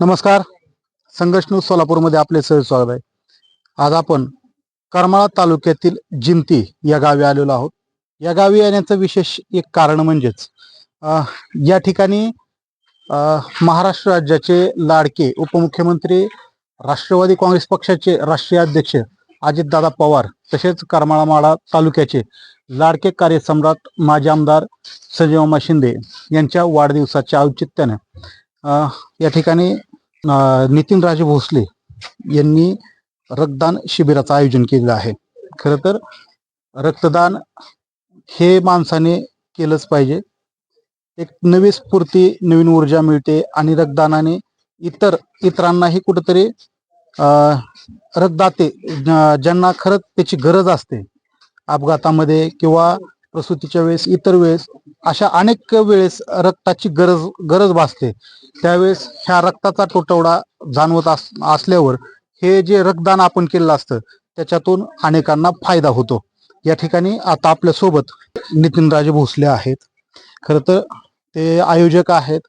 नमस्कार. संघर्ष न्यूज सोलापूरमध्ये आपले सहज स्वागत आहे. आज आपण करमाळा तालुक्यातील जिंती या गावी आलेलो आहोत. या गावी येण्याचं विशेष एक कारण म्हणजेच या ठिकाणी महाराष्ट्र राज्याचे लाडके उपमुख्यमंत्री राष्ट्रवादी काँग्रेस पक्षाचे राष्ट्रीय अध्यक्ष अजितदादा पवार तसेच करमाळामाळा तालुक्याचे लाडके कार्यसम्राट माजी आमदार संजय शिंदे यांच्या वाढदिवसाच्या औचित्याने या ठिकाणी नितीन राजे भोसले यांनी रक्तदान शिबिराचं आयोजन केलेलं आहे. खर तर रक्तदान हे माणसाने केलंच पाहिजे. एक नवी स्फूर्ती नवीन ऊर्जा मिळते आणि रक्तदानाने इतर इतरांनाही कुठंतरी रक्तदाते ज्यांना खरंच त्याची गरज असते अपघातामध्ये किंवा प्रसूतीच्या वेळेस इतर वेळेस अशा अनेक वेळेस रक्ताची गरज गरज भासते. त्यावेळेस ह्या रक्ताचा तुटवडा जाणवत अस असल्यावर हे जे रक्तदान आपण केलेलं असतं त्याच्यातून अनेकांना फायदा होतो. या ठिकाणी आता आपल्यासोबत नितीन राजे भोसले आहेत. खर तर ते आयोजक आहेत.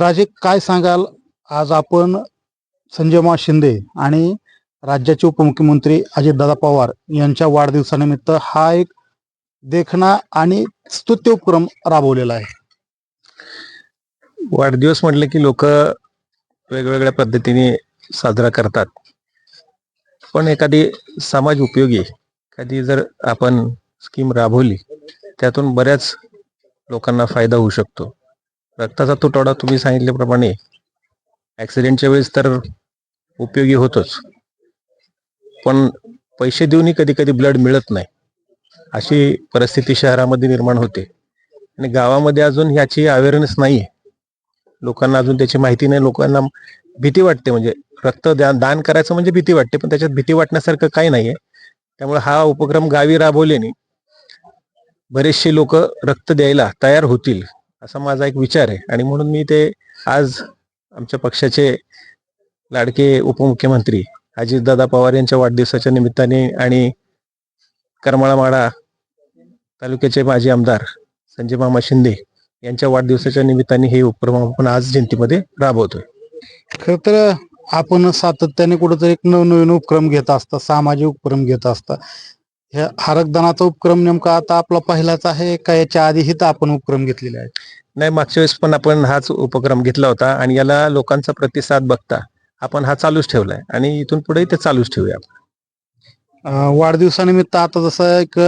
राजे काय सांगाल? आज आपण संजय मा शिंदे आणि राज्याचे उपमुख्यमंत्री अजितदादा पवार यांच्या वाढदिवसानिमित्त हा एक देखणा आणि स्तुत्य उपक्रम राबवलेला आहे. वाढदिवस म्हटलं की लोक वेगवेगळ्या पद्धतीने साजरा करतात. पण एखादी समाज उपयोगी एखादी जर आपण स्कीम राबवली त्यातून बऱ्याच लोकांना फायदा होऊ शकतो. रक्ताचा तुटवडा तुम्ही सांगितल्याप्रमाणे ऍक्सिडेंटच्या वेळेस तर उपयोगी होतोच. पण पैसे देऊनही कधी कधी ब्लड मिळत नाही. अशी परिस्थिती शहरामध्ये निर्माण होते. आणि गावामध्ये अजून ह्याची अवेअरनेस आहे लोकांना अजून त्याची माहिती नाही. लोकांना भीती वाटते म्हणजे रक्त दान करायचं म्हणजे भीती वाटते पण त्याच्यात भीती वाटण्यासारखं काही नाहीये. त्यामुळे हा उपक्रम गावी राबवल्याने बरेचसे लोक रक्त द्यायला तयार होतील असा माझा एक विचार आहे. आणि म्हणून मी ते आज आमच्या पक्षाचे लाडके उपमुख्यमंत्री अजितदादा पवार यांच्या वाढदिवसाच्या निमित्ताने आणि करमाळामाळा तालुक्याचे माजी आमदार संजय मामा शिंदे यांच्या वाढदिवसाच्या निमित्ताने हे उपक्रम आपण आज जयंतीमध्ये राबवतोय. खर तर आपण सातत्याने कुठेतरी एक नवनवीन उपक्रम घेत असता सामाजिक उपक्रम घेत असता. ह्या हा रक्तदानाचा उपक्रम नेमका आता आपला पहिलाच आहे का याच्या आधीही तर आपण उपक्रम घेतलेले आहेत? नाही मागच्या वेळेस पण आपण हाच उपक्रम घेतला होता आणि याला लोकांचा प्रतिसाद बघता आपण हा चालूच ठेवलाय आणि इथून पुढे ते चालूच ठेवूया वाढदिवसानिमित्त आता जसं एक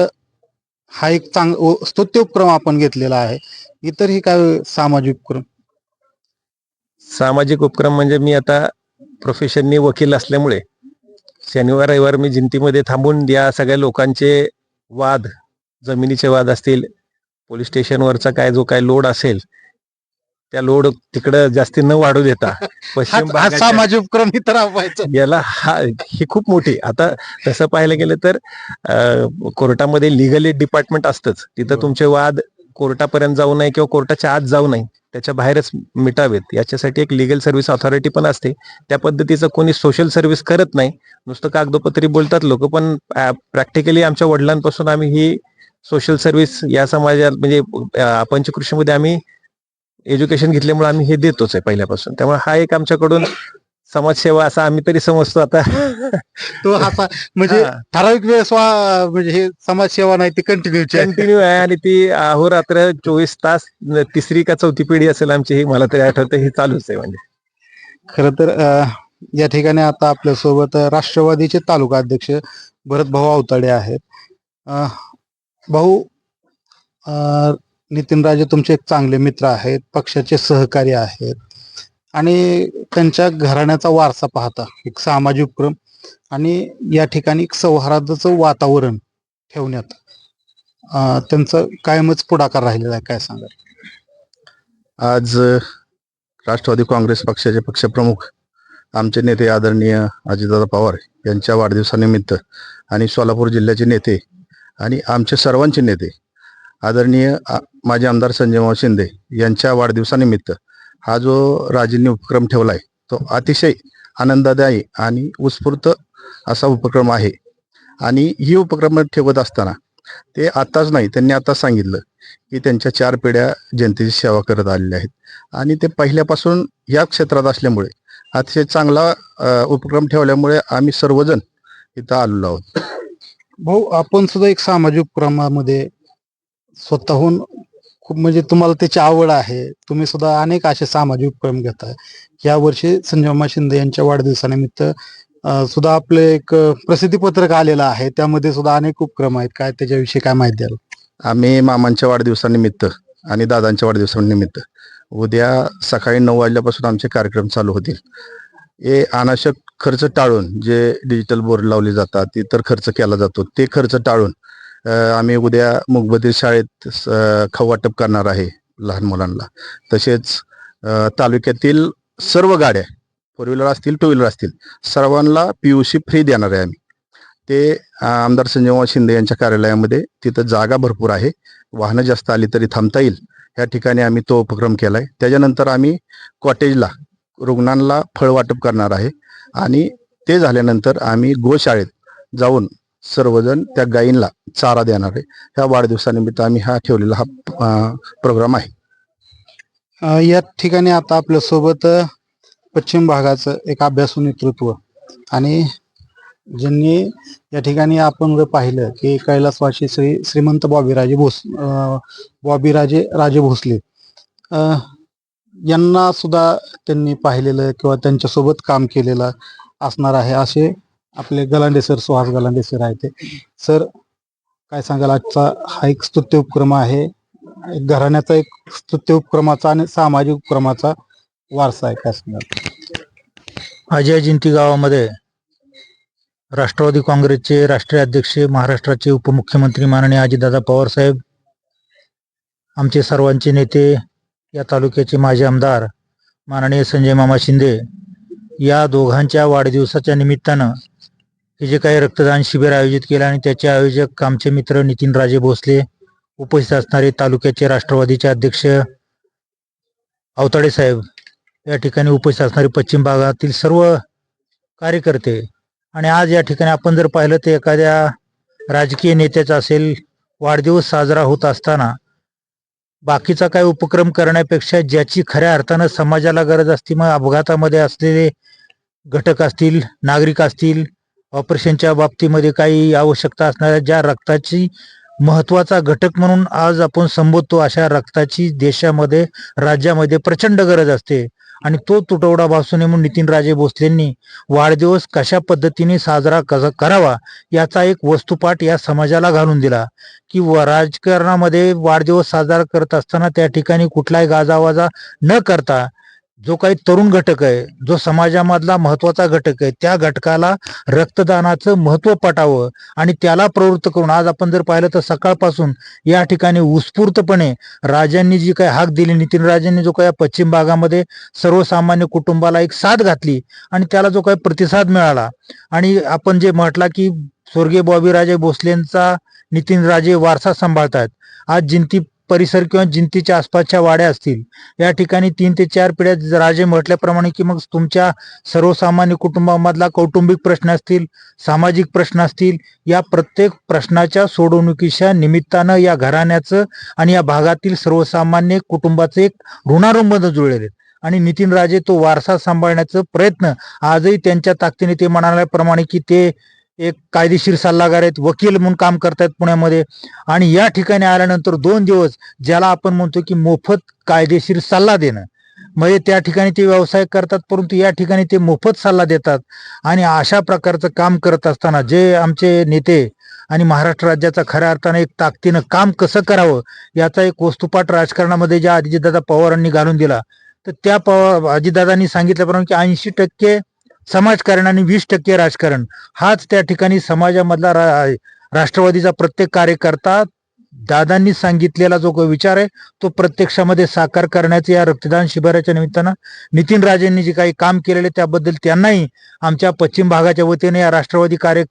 हा एक चांग स्तुत्य उपक्रम आपण घेतलेला आहे. इतरही काय सामाजिक उपक्रम? सामाजिक उपक्रम म्हणजे मी आता प्रोफेशननी वकील असल्यामुळे शनिवार रविवार मी जिंतीमध्ये थांबून या सगळ्या लोकांचे वाद जमिनीचे वाद असतील पोलीस स्टेशनवरचा काय जो काय लोड असेल त्या लोड तिकडं जास्ती न वाढू देता पश्चिम हा- हा सामाजिक उपक्रम इतर राबवायचं. याला हा ही खूप मोठी आता तसं पाहायला गेलं तर अं, कोर्टामध्ये लिगल डिपार्टमेंट असतंच. तिथं तुमचे वाद कोर्टापर्यंत जाऊ नये किंवा कोर्टाच्या आत जाऊ नये त्याच्या बाहेरच मिटावेत. याच्यासाठी एक लिगल सर्व्हिस ऑथॉरिटी पण असते. त्या पद्धतीचं कोणी सोशल सर्व्हिस करत नाही. नुसतं कागदोपत्री बोलतात लोक पण प्रॅक्टिकली आमच्या वडिलांपासून आम्ही ही सोशल सर्व्हिस या समाजात म्हणजे अं, पंचकृषीमध्ये आम्ही एज्युकेशन घेतल्यामुळे आम्ही हे देतोच आहे पहिल्यापासून. त्यामुळे हा एक आमच्याकडून समाजसेवा असा आम्ही तरी समजतो आता. तो असा म्हणजे. ठराविक वेळ स्वा म्हणजे हे समाजसेवा नाही ती कंटिन्यूची आहे. कंटिन्यू आहे आणि ती अहोरात्र चोवीस तास तिसरी का चौथी पिढी असेल आमची ही मला तरी आठवतं ही चालूच आहे म्हणजे. खर तर या ठिकाणी आता आपल्यासोबत राष्ट्रवादीचे तालुका अध्यक्ष भरत भाऊ अवताडे आहेत भाऊ नितीन नितीनराजे तुमचे एक चांगले मित्र आहेत पक्षाचे सहकारी आहेत आणि त्यांच्या घराण्याचा वारसा पाहता एक सामाजिक उपक्रम आणि या ठिकाणी एक सौहार्दाचं वातावरण ठेवण्यात त्यांचं कायमच पुढाकार राहिलेला आहे. काय सांगा आज राष्ट्रवादी काँग्रेस पक्षाचे पक्षप्रमुख आमचे नेते आदरणीय अजितदादा पवार यांच्या वाढदिवसानिमित्त आणि सोलापूर जिल्ह्याचे नेते आणि आमचे सर्वांचे नेते आदरणीय आ- माजी आमदार संजय शिंदे यांच्या वाढदिवसानिमित्त हा जो राजेंनी उपक्रम ठेवलाय तो अतिशय आनंददायी आणि उत्स्फूर्त असा उपक्रम आहे. आणि ही उपक्रम ठेवत असताना ते आताच नाही त्यांनी आता सांगितलं की त्यांच्या चार पिढ्या जनतेची सेवा करत आलेल्या आहेत. आणि ते पहिल्यापासून या क्षेत्रात असल्यामुळे अतिशय चांगला उपक्रम ठेवल्यामुळे आम्ही सर्वजण इथं आलेलो आहोत. भाऊ आपण सुद्धा एक सामाजिक उपक्रमामध्ये स्वतःहून खूप म्हणजे तुम्हाला त्याची आवड आहे. तुम्ही सुद्धा अनेक असे सामाजिक उपक्रम घेताय. या वर्षी संजयमा शिंदे यांच्या वाढदिवसानिमित्त सुद्धा आपले एक प्रसिद्धी पत्रक आलेलं आहे. त्यामध्ये सुद्धा अनेक उपक्रम आहेत. काय त्याच्याविषयी काय माहिती द्याल? आम्ही मामांच्या वाढदिवसानिमित्त आणि दादांच्या वाढदिवसानिमित्त उद्या सकाळी नऊ वाजल्यापासून आमचे कार्यक्रम चालू होतील. हे अनावश्यक खर्च टाळून जे डिजिटल बोर्ड लावले जातात इतर खर्च केला जातो. ते खर्च टाळून आम्ही उद्या मुगबधीर शाळेत स- खाऊ वाटप करणार आहे लहान मुलांना. तसेच तालुक्यातील सर्व गाड्या फोर व्हीलर असतील टू व्हीलर असतील सर्वांना पी यू सी फ्री देणार आहे आम्ही. ते आमदार संजयकुमार शिंदे यांच्या कार्यालयामध्ये तिथं जागा भरपूर आहे. वाहनं जास्त आली तरी थांबता येईल. या ठिकाणी आम्ही तो उपक्रम केला आहे त्याच्यानंतर आम्ही कॉटेजला रुग्णांना फळ वाटप करणार आहे. आणि ते झाल्यानंतर आम्ही गोशाळेत जाऊन सर्वजण त्या गायींना चारा देणार आहे. ह्या वाढदिवसानिमित्त आम्ही हा ठेवलेला हा प्रोग्राम आहे. या ठिकाणी आता आपल्यासोबत पश्चिम भागाचं एक अभ्यासू नेतृत्व आणि ज्यांनी या ठिकाणी आपण जर पाहिलं की कैलासवासी श्री श्रीमंत बॉबीराजे भोस बॉबीराजे राजे भोसले यांना सुद्धा त्यांनी पाहिलेलं किंवा त्यांच्यासोबत काम केलेलं असणार आहे असे आपले गलांडे सर सुहास गलांडे सर आहे ते. सर काय सांगाल? आजचा हा एक स्तुत्य उपक्रम आहे. एक घराण्याचा एक स्तुत्य उपक्रमाचा आणि सामाजिक उपक्रमाचा वारसा आहे काय सांगाल? अजय जिंती गावामध्ये राष्ट्रवादी काँग्रेसचे राष्ट्रीय अध्यक्ष महाराष्ट्राचे उपमुख्यमंत्री माननीय अजितदादा पवार साहेब आमचे सर्वांचे नेते या तालुक्याचे माजी आमदार माननीय संजय मामा शिंदे या दोघांच्या वाढदिवसाच्या निमित्तानं हे जे काही रक्तदान शिबिर आयोजित केलं आणि त्याचे आयोजक आमचे मित्र नितीन राजे भोसले उपस्थित असणारे तालुक्याचे राष्ट्रवादीचे अध्यक्ष अवताडे साहेब या ठिकाणी उपस्थित असणारे पश्चिम भागातील सर्व कार्यकर्ते. आणि आज या ठिकाणी आपण जर पाहिलं तर एखाद्या राजकीय नेत्याचा असेल वाढदिवस साजरा होत असताना बाकीचा काही उपक्रम करण्यापेक्षा ज्याची खऱ्या अर्थानं समाजाला गरज असते मग अपघातामध्ये असलेले घटक असतील नागरिक असतील ऑपरेशनच्या बाबतीमध्ये काही आवश्यकता असणाऱ्या ज्या रक्ताची महत्त्वाचा घटक म्हणून आज आपण संबोधतो अशा रक्ताची देशामध्ये राज्यामध्ये प्रचंड गरज असते. आणि तो तुटवडा भासू नये म्हणून नितीन राजे भोसलेंनी वाढदिवस कशा पद्धतीने साजरा कसा करावा याचा एक वस्तुपाठ या समाजाला घालून दिला. की राजकारणामध्ये वाढदिवस साजरा करत असताना त्या ठिकाणी कुठलाही गाजावाजा न करता जो काही तरुण घटक आहे जो समाजामधला महत्त्वाचा घटक आहे त्या घटकाला रक्तदानाचं महत्त्व पटावं आणि त्याला प्रवृत्त करून आज आपण जर पाहिलं तर सकाळपासून या ठिकाणी उत्स्फूर्तपणे राजांनी जी काही हाक दिली नितीन राजांनी जो काही पश्चिम भागामध्ये सर्वसामान्य कुटुंबाला एक साथ घातली आणि त्याला जो काही प्रतिसाद मिळाला आणि आपण जे म्हटला की स्वर्गीय बॉबीराजे भोसलेंचा नितीन राजे वारसा सांभाळतात. आज जिंती परिसर किंवा जिंतीच्या आसपासच्या वाड्या असतील. या ठिकाणी तीन ते चार पिढ्या राजे म्हटल्याप्रमाणे की मग तुमच्या सर्वसामान्य कुटुंबामधला कौटुंबिक प्रश्न असतील सामाजिक प्रश्न असतील या प्रत्येक प्रश्नाच्या सोडवणुकीच्या निमित्तानं या घराण्याचं आणि या भागातील सर्वसामान्य कुटुंबाचं एक ऋणानुबंध जुळलेले आणि नितीन राजे तो वारसा सांभाळण्याचा प्रयत्न आजही त्यांच्या ताकदीने ते म्हणाल्याप्रमाणे की ते एक कायदेशीर सल्लागार आहेत वकील म्हणून काम करतायत पुण्यामध्ये. आणि या ठिकाणी आल्यानंतर दोन दिवस ज्याला आपण म्हणतो की मोफत कायदेशीर सल्ला देणं. म्हणजे त्या ठिकाणी ते व्यवसाय करतात परंतु या ठिकाणी ते मोफत सल्ला देतात. आणि अशा प्रकारचं काम करत असताना जे आमचे नेते आणि महाराष्ट्र राज्याचा खऱ्या अर्थाने एक ताकदीनं काम कसं करावं याचा एक वस्तुपाठ राजकारणामध्ये ज्या अजितदादा पवारांनी घालून दिला तर त्या पवार अजितदादांनी सांगितल्याप्रमाणे की ऐंशी टक्के समाजकारण आणि वीस टक्के राजकारण हाच त्या ठिकाणी समाजामधला रा- राष्ट्रवादीचा प्रत्येक कार्यकर्ता दादांनी सांगितलेला जो काही विचार आहे तो प्रत्यक्षामध्ये साकार करण्याचे या रक्तदान शिबिराच्या निमित्तानं नितीन राजेंनी जे काही काम केलेले त्याबद्दल त्यांनाही आमच्या पश्चिम भागाच्या वतीने या राष्ट्रवादी कार्य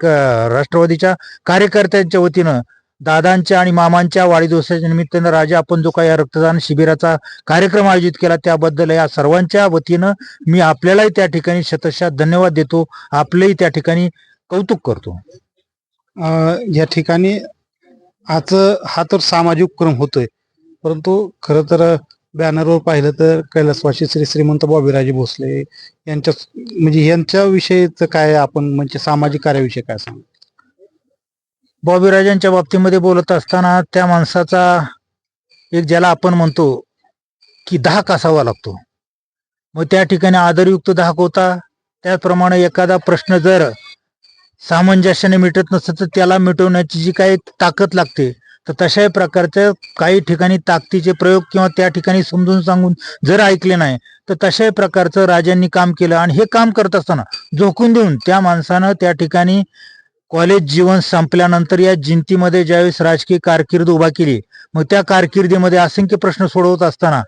राष्ट्रवादीच्या कार्यकर्त्यांच्या वतीनं दादांच्या आणि मामांच्या वाढदिवसाच्या निमित्तानं राजा आपण जो काही या रक्तदान शिबिराचा कार्यक्रम आयोजित केला. त्याबद्दल या सर्वांच्या वतीनं मी आपल्यालाही त्या ठिकाणी शतशः धन्यवाद देतो. आपलेही त्या ठिकाणी कौतुक करतो. अं, या ठिकाणी आज हा तर सामाजिक उपक्रम होतोय. परंतु खरं तर बॅनरवर पाहिलं तर कैलासवाशी श्री श्रीमंत बॉबीराजे भोसले यांच्या म्हणजे यांच्याविषयीच काय आपण म्हणजे सामाजिक कार्याविषयी काय सांगू? बॉबीराजांच्या बाबतीमध्ये बोलत असताना त्या माणसाचा एक ज्याला आपण म्हणतो की धाक असावा लागतो. मग त्या ठिकाणी आदरयुक्त धाक होता. त्याचप्रमाणे एखादा प्रश्न जर सामंजस्याने मिटत नसतं तर त्याला मिटवण्याची जी काही ताकद लागते तर तशाही प्रकारच्या काही ठिकाणी ताकदीचे प्रयोग किंवा त्या ठिकाणी समजून सांगून जर ऐकले नाही तर तशाही प्रकारचं राजांनी काम केलं. आणि हे काम करत असताना झोकून देऊन त्या माणसानं त्या ठिकाणी कॉलेज जीवन संपल्यानंतर या जिंतीमध्ये ज्यावेळेस राजकीय कारकीर्द उभा केली मग त्या कारकिर्दीमध्ये असंख्य प्रश्न सोडवत असताना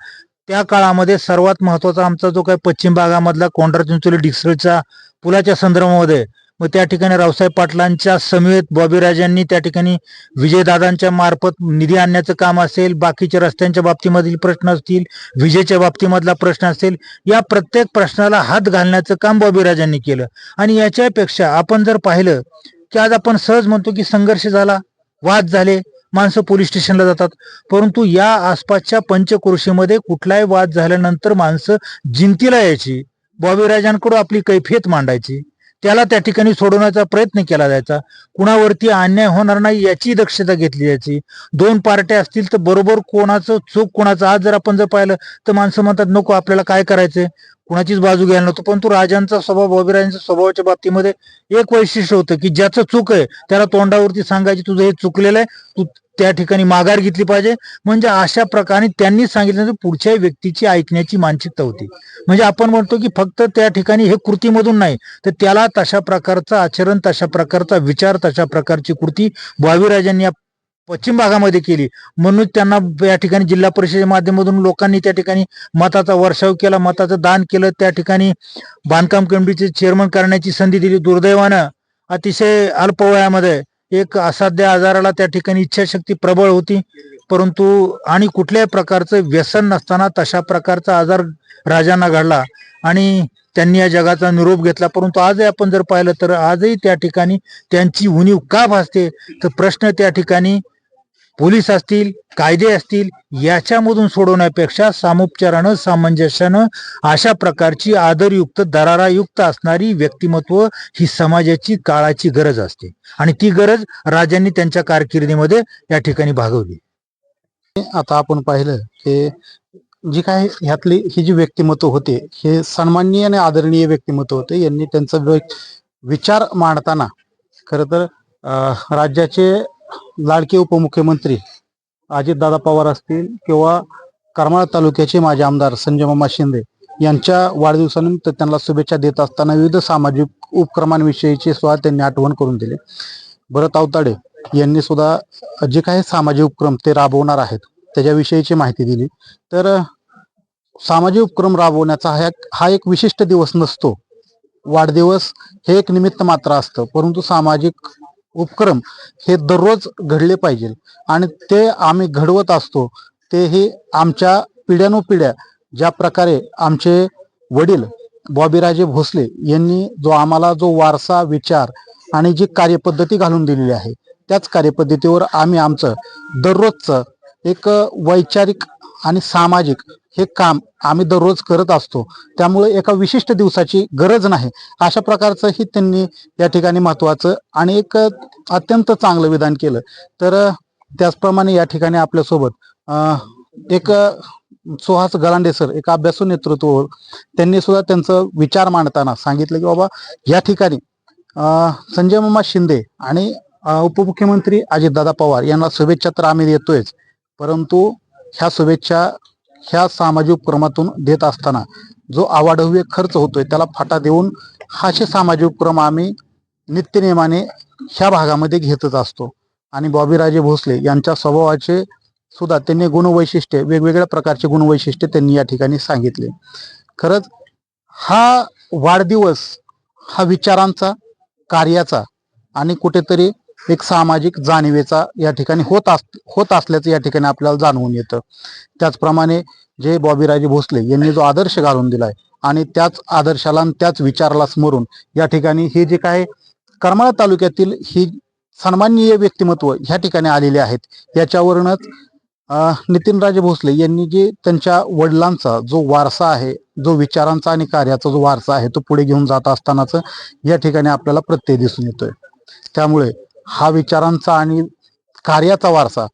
त्या काळामध्ये सर्वात महत्त्वाचा आमचा जो काही पश्चिम भागामधला कोंढरा चिंचोली डिक्सळच्या पुलाच्या संदर्भामध्ये मग त्या ठिकाणी रावसाहेब पाटलांच्या समेत बॉबीराजांनी त्या ठिकाणी विजयदादांच्या मार्फत निधी आणण्याचं काम असेल बाकीच्या रस्त्यांच्या बाबतीमधील प्रश्न असतील विजेच्या बाबतीमधला प्रश्न असेल या प्रत्येक प्रश्नाला हात घालण्याचं काम बॉबीराजांनी केलं. आणि याच्यापेक्षा आपण जर पाहिलं की आज आपण सहज म्हणतो की संघर्ष झाला वाद झाले माणसं पोलीस स्टेशनला जातात. परंतु या आसपासच्या पंचक्रोशीमध्ये कुठलाही वाद झाल्यानंतर माणसं जिंतीला यायची. बॉबीराजांकडून आपली कैफियत मांडायची. त्याला त्या ठिकाणी सोडवण्याचा प्रयत्न केला जायचा. कुणावरती अन्याय होणार नाही याची दक्षता घेतली जायची. दोन पार्ट्या असतील तर बरोबर कोणाचं चूक कोणाचं आज जर आपण जर पाहिलं तर माणसं म्हणतात नको आपल्याला काय करायचंय? कुणाचीच बाजू घ्यायला नव्हतं परंतु राजांचा स्वभाव बॉबीराजांच्या स्वभावाच्या बाबतीमध्ये एक वैशिष्ट्य होतं की ज्याचं चूक आहे त्याला तोंडावरती सांगायची तुझं हे चुकलेलं आहे तू त्या ठिकाणी माघार घेतली पाहिजे. म्हणजे अशा प्रकारे त्यांनी सांगितलं की पुढच्या व्यक्तीची ऐकण्याची मानसिकता होती. म्हणजे आपण म्हणतो की फक्त त्या ठिकाणी हे कृतीमधून नाही तर त्याला तशा प्रकारचं आचरण तशा प्रकारचा विचार तशा प्रकारची कृती बॉबीराजांनी या पश्चिम भागामध्ये केली. म्हणून त्यांना या ठिकाणी जिल्हा परिषदेच्या माध्यमातून लोकांनी त्या ठिकाणी मताचा वर्षाव केला मताचं दान केलं. त्या ठिकाणी बांधकाम कमिटीचे चेअरमन करण्याची संधी दिली. दुर्दैवानं अतिशय अल्प वयामध्ये एक असाध्य आजाराला त्या ठिकाणी इच्छाशक्ती प्रबळ होती. परंतु आणि कुठल्याही प्रकारचं व्यसन नसताना तशा प्रकारचा आजार राजांना घडला आणि त्यांनी या जगाचा निरोप घेतला. परंतु आजही आपण जर पाहिलं तर आजही त्या ठिकाणी त्यांची उणीव का भासते? तर प्रश्न त्या ठिकाणी पोलीस असतील कायदे असतील याच्यामधून सोडवण्यापेक्षा सामोपचारानं सामंजस्यानं अशा प्रकारची आदरयुक्त दरारायुक्त असणारी व्यक्तिमत्व ही समाजाची काळाची गरज असते. आणि ती गरज राजांनी त्यांच्या कारकिर्दीमध्ये या ठिकाणी भागवली. आता आपण पाहिलं की जी काय ह्यातली ही जी व्यक्तिमत्व होते हे सन्माननीय आणि आदरणीय व्यक्तिमत्व होते. यांनी त्यांचा विचार मांडताना खर तर अं, राज्याचे लाडके उपमुख्यमंत्री अजितदादा पवार असतील किंवा करमाळा तालुक्याचे माजी आमदार संजय मामा शिंदे यांच्या वाढदिवसानिमित्त त्यांना शुभेच्छा देत असताना विविध सामाजिक उपक्रमांविषयीची सुद्धा त्यांनी आठवण करून दिली. भरत अवताडे यांनी सुद्धा जे काही सामाजिक उपक्रम ते राबवणार आहेत त्याच्याविषयीची माहिती दिली. तर सामाजिक उपक्रम राबवण्याचा हा एक हा एक विशिष्ट दिवस नसतो. वाढदिवस हे एक निमित्त मात्र असतं परंतु सामाजिक उपक्रम हे दररोज घडले पाहिजे. आणि ते आम्ही घडवत असतो तेही आमच्या पिढ्यानुपिढ्या. ज्या प्रकारे आमचे वडील बॉबीराजे भोसले यांनी जो आम्हाला जो वारसा विचार आणि जी कार्यपद्धती घालून दिलेली आहे त्याच कार्यपद्धतीवर आम्ही आमचं दररोजचं एक वैचारिक आणि सामाजिक हे काम आम्ही दररोज करत असतो. त्यामुळे एका विशिष्ट दिवसाची गरज नाही. अशा प्रकारचंही त्यांनी या ठिकाणी महत्वाचं आणि एक अत्यंत चांगलं विधान केलं. तर त्याचप्रमाणे या ठिकाणी आपल्यासोबत एक सुहास गलांडे सर एक अभ्यासू नेतृत्व त्यांनी सुद्धा त्यांचं विचार मांडताना सांगितलं की बाबा या ठिकाणी संजय मामा शिंदे आणि उपमुख्यमंत्री अजितदादा पवार यांना शुभेच्छा तर आम्ही देतोयच. परंतु ह्या शुभेच्छा ह्या सामाजिक उपक्रमातून देत असताना जो आवाढव्य खर्च होतोय त्याला फाटा देऊन हाशे सामाजिक उपक्रम आम्ही नित्यनियमाने ह्या भागामध्ये घेतच असतो. आणि बॉबीराजे भोसले यांच्या स्वभावाचे सुद्धा त्यांनी गुणवैशिष्ट्ये वेगवेगळ्या प्रकारचे गुणवैशिष्ट्ये त्यांनी या ठिकाणी सांगितले. खरंच हा वाढदिवस हा विचारांचा कार्याचा आणि कुठेतरी एक सामाजिक जाणीवेचा या ठिकाणी होत अस होत असल्याचं या ठिकाणी आपल्याला जाणवून येतं. त्याचप्रमाणे जे बॉबीराजे भोसले यांनी जो आदर्श घालून दिलाय आणि त्याच आदर्शाला आणि त्याच विचाराला स्मरून या ठिकाणी हे जे काय करमाळा तालुक्यातील ही सन्माननीय व्यक्तिमत्व ह्या ठिकाणी आलेले आहेत. याच्यावरूनच नितीनराजे भोसले यांनी जे त्यांच्या वडिलांचा जो वारसा आहे जो विचारांचा आणि कार्याचा जो वारसा आहे तो पुढे घेऊन जात असतानाच या ठिकाणी आपल्याला प्रत्यय दिसून येतोय. त्यामुळे हा विचारांचा आणि कार्याचा वारसा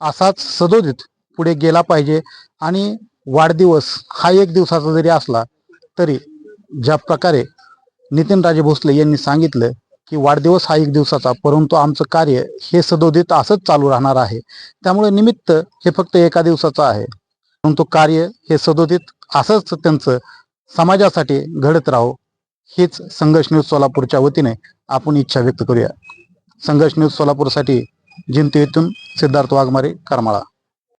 असाच सदोदित पुढे गेला पाहिजे. आणि वाढदिवस हा एक दिवसाचा जरी असला तरी ज्या प्रकारे नितीनराजे भोसले यांनी सांगितलं की वाढदिवस हा एक दिवसाचा परंतु आमचं कार्य हे सदोदित असंच चालू राहणार आहे. त्यामुळे निमित्त हे फक्त एका दिवसाचं आहे. परंतु कार्य हे सदोदित असंच त्यांचं समाजासाठी घडत राहो हीच संघर्ष न्यूज सोलापूरच्या वतीने आपण इच्छा व्यक्त करूया. संघर्ष न्यूज सोलापूरसाठी जिंती येथून सिद्धार्थ वाघमारे करमाळा.